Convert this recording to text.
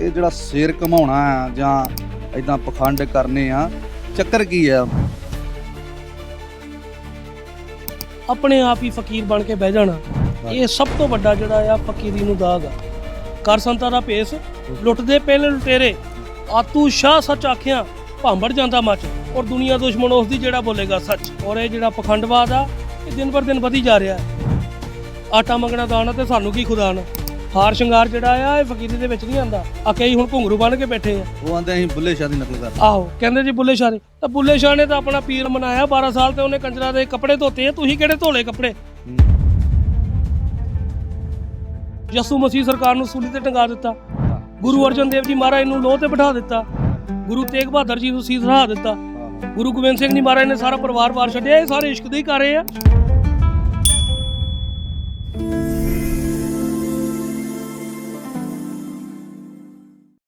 ਇਹ ਜਿਹੜਾ ਸ਼ੇਰ ਘਮਾਉਣਾ ਆ ਜਾਂ ਇਦਾਂ ਪਖੰਡ ਕਰਨੇ ਆ ਚੱਕਰ ਕੀ ਆ? ਆਪਣੇ ਆਪ ਹੀ ਫਕੀਰ ਬਣ ਕੇ ਬਹਿ ਜਾਣਾ। ਇਹ ਸਭ ਤੋਂ ਵੱਡਾ ਜਿਹੜਾ ਆ ਫਕੀਰੀ ਨੂੰ ਦਾਗ ਆ। ਕਰ ਸੰਤਾਂ ਦਾ ਭੇਸ ਲੁੱਟਦੇ ਪਹਿਲੇ ਲੁਟੇਰੇ। ਆਤੂ ਸ਼ਾਹ ਸੱਚ ਆਖਿਆ ਭਾਂਬੜ ਜਾਂਦਾ ਮੱਚ ਔਰ ਦੁਨੀਆ ਦੁਸ਼ਮਣ ਉਸ ਦੀ ਜਿਹੜਾ ਬੋਲੇਗਾ ਸੱਚ। ਔਰ ਇਹ ਜਿਹੜਾ ਪਖੰਡਵਾਦ ਆ ਇਹ ਦਿਨ ਪਰ ਦਿਨ ਵਧੀ ਜਾ ਰਿਹਾ ਆਟਾ ਮੰਗਣਾ ਦਾਣਾ ਤੇ ਸਾਨੂੰ ਕੀ ਖੁਦਾ ਨਾ। ਹਾਰ ਸ਼ਿੰਗਾਰ ਜਿਹੜਾ ਆ ਇਹ ਫਕੀਰੀ ਦੇ ਵਿੱਚ ਨਹੀਂ ਆਂਦਾ ਆ ਕਈ ਹੁਣ ਘੁੰਗਰੂ ਬਣ ਕੇ ਬੈਠੇ ਆ। ਉਹ ਆਂਦੇ ਅਸੀਂ ਬੁੱਲੇ ਸ਼ਾਹ ਦੀ ਨਕਲ ਕਰਦੇ ਆਹੋ ਕਹਿੰਦੇ ਜੀ ਬੁੱਲੇ ਸ਼ਾਹ ਨੇ ਤਾਂ ਬੁੱਲੇ ਸ਼ਾਹ ਨੇ ਤਾਂ ਆਪਣਾ ਪੀਰ ਮਨਾਇਆ 12 ਸਾਲ ਤੇ ਉਹਨੇ ਕੰਜਰਾ ਦੇ ਕੱਪੜੇ ਧੋਤੇ ਆ। ਤੁਸੀਂ ਕਿਹੜੇ ਧੋਲੇ ਕੱਪੜੇ? ਯਸੂ ਮਸੀਹ ਸਰਕਾਰ ਨੂੰ ਸੂਲੀ ਤੇ ਟੰਗਾ ਦਿੱਤਾ। ਗੁਰੂ ਅਰਜਨ ਦੇਵ ਜੀ ਮਹਾਰਾਜ ਨੂੰ ਲੋਹ ਤੇ ਬਿਠਾ ਦਿੱਤਾ। ਗੁਰੂ ਤੇਗ ਬਹਾਦਰ ਜੀ ਨੂੰ ਸੀਸ ਰਹਾ ਦਿੱਤਾ। ਗੁਰੂ ਗੋਬਿੰਦ ਸਿੰਘ ਜੀ ਮਹਾਰਾਜ ਨੇ ਸਾਰਾ ਪਰਿਵਾਰ ਵਾਰ ਛੱਡਿਆ ਇਹ ਸਾਰੇ ਇਸ਼ਕ ਦੇ ਹੀ ਕਰ ਰਹੇ ਆ।